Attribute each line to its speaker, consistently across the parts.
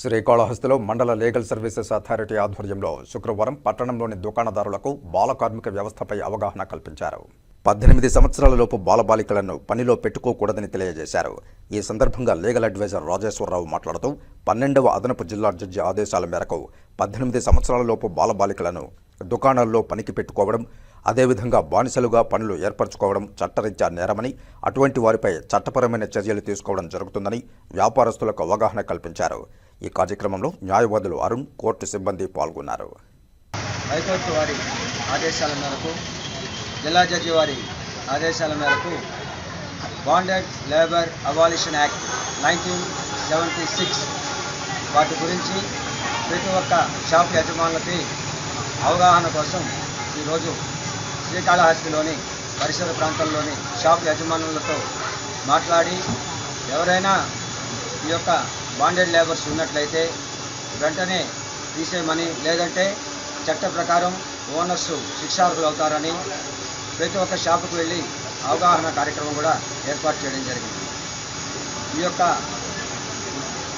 Speaker 1: శ్రీకాళహస్తిలో మండల legal services authority ఆధ్వర్యంలో శుక్రవారం పట్టణంలోని దుకాణదారులకు బాల కార్మిక వ్యవస్థపై అవగాహన కల్పించారు. పద్దెనిమిది సంవత్సరాలలోపు బాలబాలికలను పనిలో పెట్టుకోకూడదని తెలియజేశారు. ఈ సందర్భంగా లీగల్ అడ్వైజర్ రాజేశ్వరరావు మాట్లాడుతూ పన్నెండవ అదనపు జిల్లా జడ్జి ఆదేశాల మేరకు పద్దెనిమిది సంవత్సరాలలోపు బాలబాలికలను దుకాణాల్లో పనికి పెట్టుకోవడం అదేవిధంగా బానిసలుగా పనులు ఏర్పరచుకోవడం చట్టరీత్యా నేరమని అటువంటి వారిపై చట్టపరమైన చర్యలు తీసుకోవడం జరుగుతుందని వ్యాపారస్తులకు అవగాహన కల్పించారు. ఈ కార్యక్రమంలో న్యాయవాదులు అరుణ్ కోర్టు సిబ్బంది పాల్గొన్నారు.
Speaker 2: హైకోర్టు వారి ఆదేశాల మేరకు జిల్లా జడ్జి వారి ఆదేశాల మేరకు bonded labour abolition act nineteen seventy six వాటి గురించి ప్రతి ఒక్క షాప్ యజమానులకి అవగాహన కోసం ఈరోజు శ్రీకాళహస్తిలోని పరిసర ప్రాంతంలోని షాప్ యజమానులతో మాట్లాడి ఎవరైనా ఈ యొక్క బాండెడ్ లేబర్స్ ఉన్నట్లయితే వెంటనే తీసేయమని లేదంటే చట్ట ప్రకారం ఓనర్స్ శిక్షార్హులు అవుతారని ప్రతి ఒక్క షాపుకు వెళ్ళి అవగాహన కార్యక్రమం కూడా ఏర్పాటు చేయడం జరిగింది. ఈ యొక్క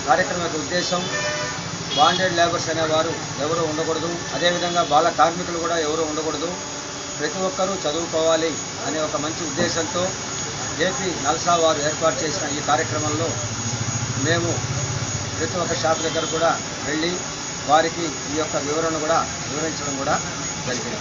Speaker 2: కార్యక్రమం యొక్క ఉద్దేశం బాండెడ్ లేబర్స్ అనేవారు ఎవరు ఉండకూడదు అదేవిధంగా బాల కార్మికులు కూడా ఎవరు ఉండకూడదు ప్రతి ఒక్కరూ చదువుకోవాలి అనే ఒక మంచి ఉద్దేశంతో జేపీ నల్సా వారు ఏర్పాటు చేసిన ఈ కార్యక్రమంలో మేము ప్రతి ఒక్క షాప్ దగ్గర కూడా వెళ్ళి వారికి ఈ యొక్క వివరణ కూడా వివరించడం కూడా జరిగింది.